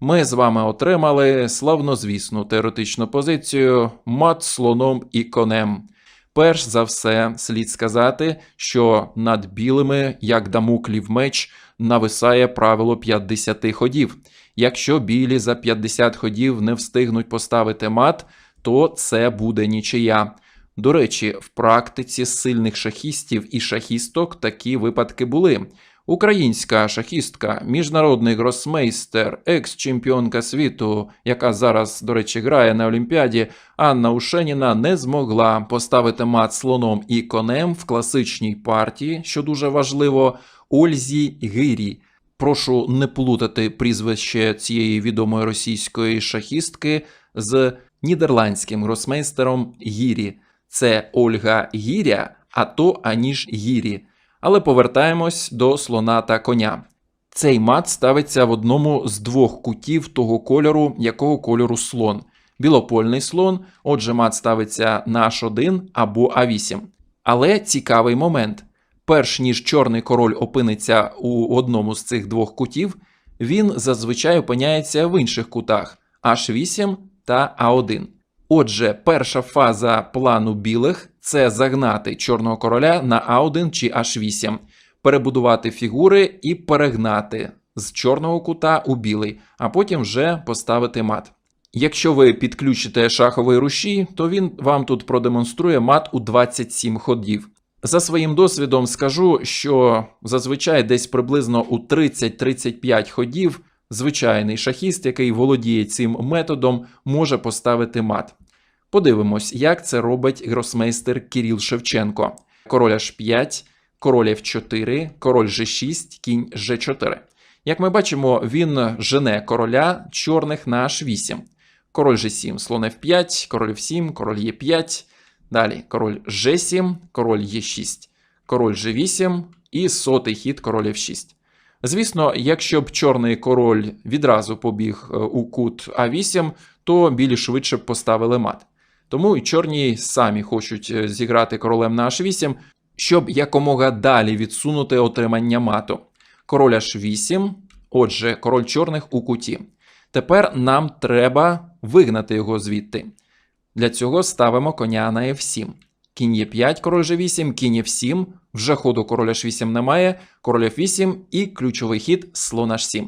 ми з вами отримали славнозвісну теоретичну позицію мат слоном і конем. Перш за все, слід сказати, що над білими, як дамуклів меч, нависає правило 50 ходів. Якщо білі за 50 ходів не встигнуть поставити мат, то це буде нічия. До речі, в практиці сильних шахістів і шахісток такі випадки були. Українська шахістка, міжнародний гросмейстер, екс-чемпіонка світу, яка зараз, до речі, грає на Олімпіаді, Анна Ушеніна не змогла поставити мат слоном і конем в класичній партії, що дуже важливо, Ользі Гирі. Прошу не плутати прізвище цієї відомої російської шахістки з нідерландським гросмейстером Гірі. Це Ольга Гіря, а то аніж Гірі. Але повертаємось до слона та коня. Цей мат ставиться в одному з двох кутів того кольору, якого кольору слон. Білопольний слон, отже, мат ставиться на H1 або А8. Але цікавий момент. Перш ніж чорний король опиниться у одному з цих двох кутів, він зазвичай опиняється в інших кутах H8 та А1. Отже, перша фаза плану білих це загнати чорного короля на А1 чи H8, перебудувати фігури і перегнати з чорного кута у білий, а потім вже поставити мат. Якщо ви підключите шаховий рушій, то він вам тут продемонструє мат у 27 ходів. За своїм досвідом скажу, що зазвичай десь приблизно у 30-35 ходів звичайний шахіст, який володіє цим методом, може поставити мат. Подивимось, як це робить гросмейстер Кіріл Шевченко. Король H5, король F4, король G6, кінь G4. Як ми бачимо, він жене короля чорних на H8. Король G7, слон F5, король F7, король Е5. Далі король G7, король Е6, король G8 і сотий хід король F6. Звісно, якщо б чорний король відразу побіг е, у кут А8, то білі швидше б поставили мат. Тому і чорні самі хочуть е, зіграти королем на H8, щоб якомога далі відсунути отримання мату. Король H8, отже, король чорних у куті. Тепер нам треба вигнати його звідти. Для цього ставимо коня на F7. Кінь Е5, король G8, кінь F7, вже ходу короля H8 немає, король F8 і ключовий хід слон H7.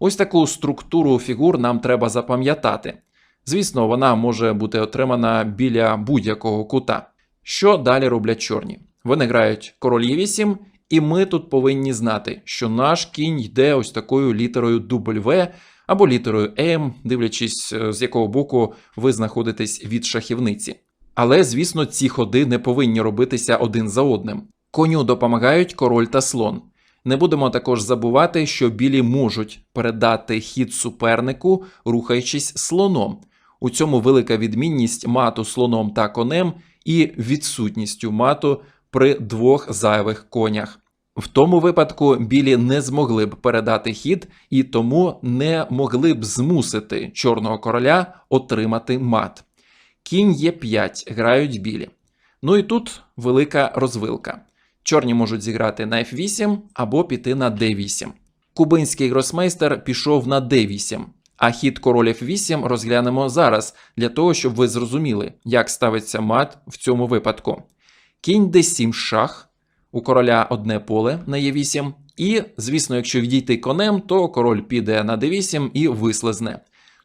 Ось таку структуру фігур нам треба запам'ятати. Звісно, вона може бути отримана біля будь-якого кута. Що далі роблять чорні? Вони грають король Е8, і ми тут повинні знати, що наш кінь йде ось такою літерою W або літерою М, дивлячись, е, з якого боку ви знаходитесь від шахівниці. Але, звісно, ці ходи не повинні робитися один за одним. Коню допомагають король та слон. Не будемо також забувати, що білі можуть передати хід супернику, рухаючись слоном. У цьому велика відмінність мату слоном та конем і відсутністю мату при двох зайвих конях. В тому випадку білі не змогли б передати хід і тому не могли б змусити чорного короля отримати мат. Кінь Е5 грають білі. Ну і тут велика розвилка. Чорні можуть зіграти на F8 або піти на D8. Кубинський гросмейстер пішов на D8, а хід король F8 розглянемо зараз для того, щоб ви зрозуміли, як ставиться мат в цьому випадку. Кінь D7 шах, у короля одне поле на Е8, і, звісно, якщо відійти конем, то король піде на D8 і вислизне.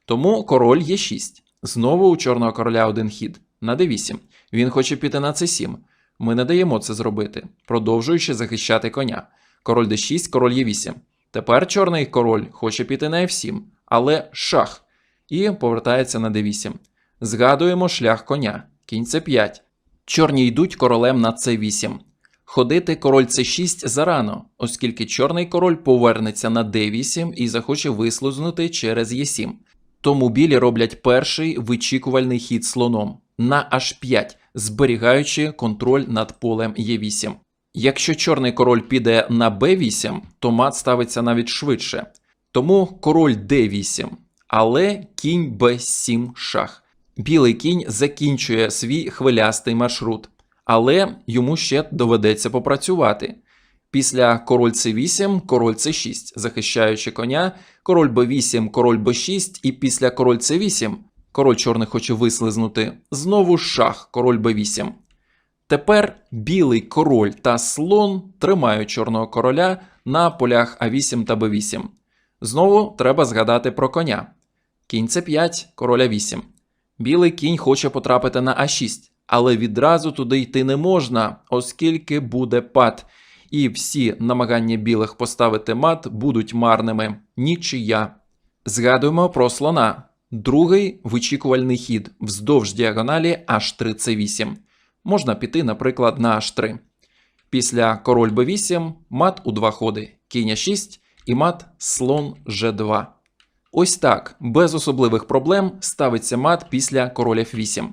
Тому король Е6. Знову у чорного короля один хід на D8. Він хоче піти на C7. Ми не даємо це зробити, продовжуючи захищати коня. Король d6, король Е8. Тепер чорний король хоче піти на F7, але шах. І повертається на d8. Згадуємо шлях коня. Кінь c5. Чорні йдуть королем на c8. Ходити король c6 зарано, оскільки чорний король повернеться на d8 і захоче вислузнути через e7. Тому білі роблять перший вичікувальний хід слоном на h5, зберігаючи контроль над полем Е8. Якщо чорний король піде на b8, то мат ставиться навіть швидше. Тому король d8, але кінь b7 шах. Білий кінь закінчує свій хвилястий маршрут, але йому ще доведеться попрацювати. Після король c8, король c6, захищаючи коня, король b8, король b6, і після король c8, король чорний хоче вислизнути, знову шах, король b8. Тепер білий король та слон тримають чорного короля на полях А8 та Б8. Знову треба згадати про коня. Кінь С5, король А8. Білий кінь хоче потрапити на А6, але відразу туди йти не можна, оскільки буде пад. І всі намагання білих поставити мат будуть марними. Нічия. Згадуємо про слона. Другий вичікувальний хід вздовж діагоналі H3C8. Можна піти, наприклад, на H3. Після король b8 мат у два ходи, кінь 6 і мат слон g2. Ось так, без особливих проблем ставиться мат після король f8.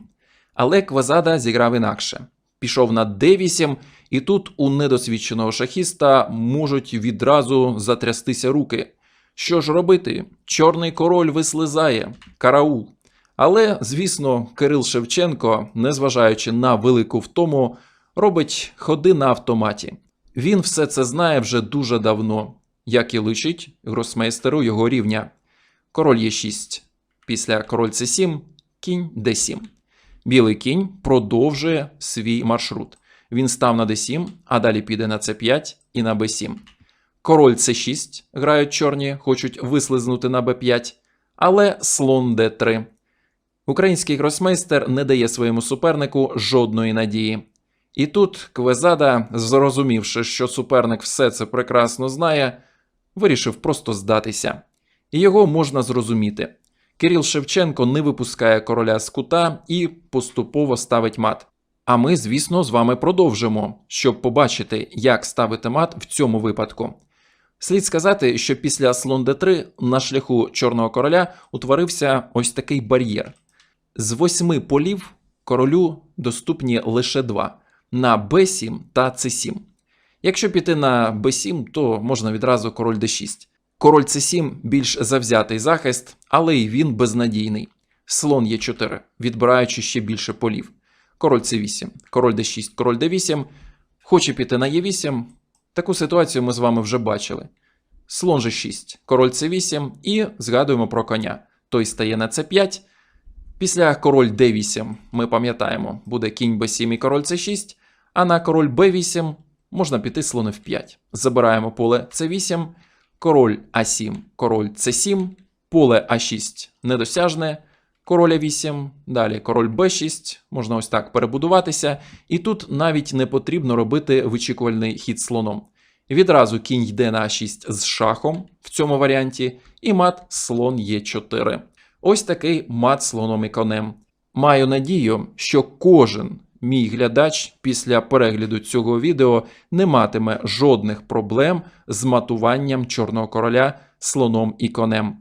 Але Квазада зіграв інакше. Пішов на d8, і тут у недосвідченого шахіста можуть відразу затрястися руки. Що ж робити? Чорний король вислизає, караул. Але, звісно, Кирил Шевченко, незважаючи на велику втому, робить ходи на автоматі. Він все це знає вже дуже давно, як і личить гросмейстеру його рівня. Король Е6. Після король С7, кінь Д7. Білий кінь продовжує свій маршрут. Він став на d7, а далі піде на c5 і на b7. Король c6 грають чорні, хочуть вислизнути на b5, але слон d3. Український гросмейстер не дає своєму супернику жодної надії. І тут Квезада, зрозумівши, що суперник все це прекрасно знає, вирішив просто здатися. І його можна зрозуміти. Кирил Шевченко не випускає короля з кута і поступово ставить мат. А ми, звісно, з вами продовжимо, щоб побачити, як ставити мат в цьому випадку. Слід сказати, що після слон d3 на шляху чорного короля утворився ось такий бар'єр. З восьми полів королю доступні лише два на b7 та c7. Якщо піти на b7, то можна відразу король d6. Король c7 більш завзятий захист, але й він безнадійний. Слон e4, відбираючи ще більше полів. Король c8, король d6, король d8. Хоче піти на e8. Таку ситуацію ми з вами вже бачили. Слон g6, король c8 і згадуємо про коня. Той стає на c5. Після король d8 ми пам'ятаємо, буде кінь b7 і король c6, а на король b8 можна піти слон f5. Забираємо поле c8, король а7, король c7, поле а6 недосяжне, король а8, далі король b6, можна ось так перебудуватися, і тут навіть не потрібно робити вичікувальний хід слоном. Відразу кінь йде на а6 з шахом в цьому варіанті, і мат слон Е4. Ось такий мат слоном і конем. Маю надію, що кожен мій глядач після перегляду цього відео не матиме жодних проблем з матуванням чорного короля слоном і конем.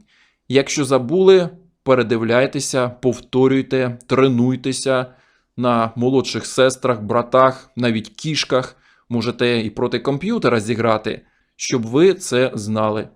Якщо забули, передивляйтеся, повторюйте, тренуйтеся на молодших сестрах, братах, навіть кішках. Можете і проти комп'ютера зіграти, щоб ви це знали.